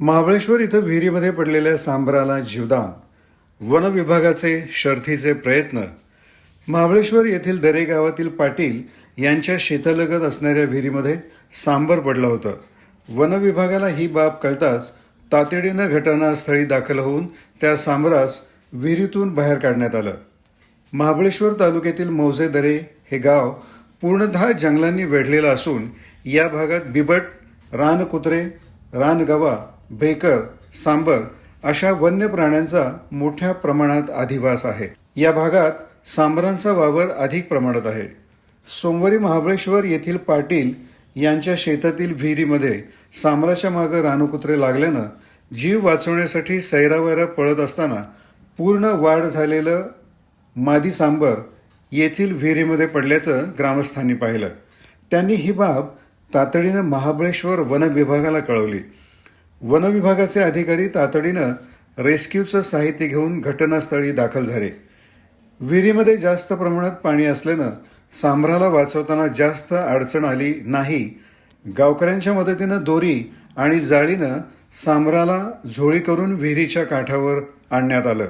महाबळेश्वर इथं विहिरीमध्ये पडलेल्या सांबराला जीवदान. वन विभागाचे शर्थीचे प्रयत्न. महाबळेश्वर येथील दरे गावातील पाटील यांच्या शेतालगत असणाऱ्या विहिरीमध्ये सांबर पडलं होतं. वन विभागाला ही बाब कळताच तातडीनं घटनास्थळी दाखल होऊन त्या सांबरास विहिरीतून बाहेर काढण्यात आलं. महाबळेश्वर तालुक्यातील मौजे दरे हे गाव पूर्णतः जंगलांनी वेढलेलं असून या भागात बिबट रानकुत्रे रानगवा भेकर सांबर अशा वन्य प्राण्यांचा मोठ्या प्रमाणात अधिवास आहे. या भागात सांबरांचा वावर अधिक प्रमाणात आहे. सोमवारी महाबळेश्वर येथील पाटील यांच्या शेतातील विहिरीमध्ये सांबराच्या मागं रानकुत्रे लागल्यानं जीव वाचवण्यासाठी सैरावैरा पळत असताना पूर्ण वाढ झालेलं मादी सांबर येथील विहिरीमध्ये पडल्याचं ग्रामस्थांनी पाहिलं. त्यांनी ही बाब तातडीनं महाबळेश्वर वन विभागाला कळवली. वनविभागाचे अधिकारी तातडीनं रेस्क्यूचं साहित्य घेऊन घटनास्थळी दाखल झाले. विहिरीमध्ये जास्त प्रमाणात पाणी असल्यानं सांभराला वाचवताना जास्त अडचण आली नाही. गावकऱ्यांच्या मदतीनं दोरी आणि जाळीनं सांभराला झोळी करून विहिरीच्या काठावर आणण्यात आलं.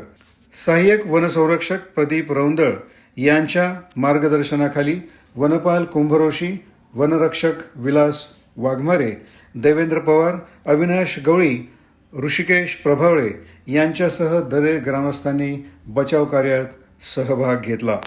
सहाय्यक वनसंरक्षक प्रदीप रौंदळ यांच्या मार्गदर्शनाखाली वनपाल कुंभरोशी वनरक्षक विलास वाघमारे देवेंद्र पवार अविनाश गवळी ऋषिकेश प्रभावळे यांच्यासह दरेक ग्रामस्थांनी बचाव कार्यात सहभाग घेतला.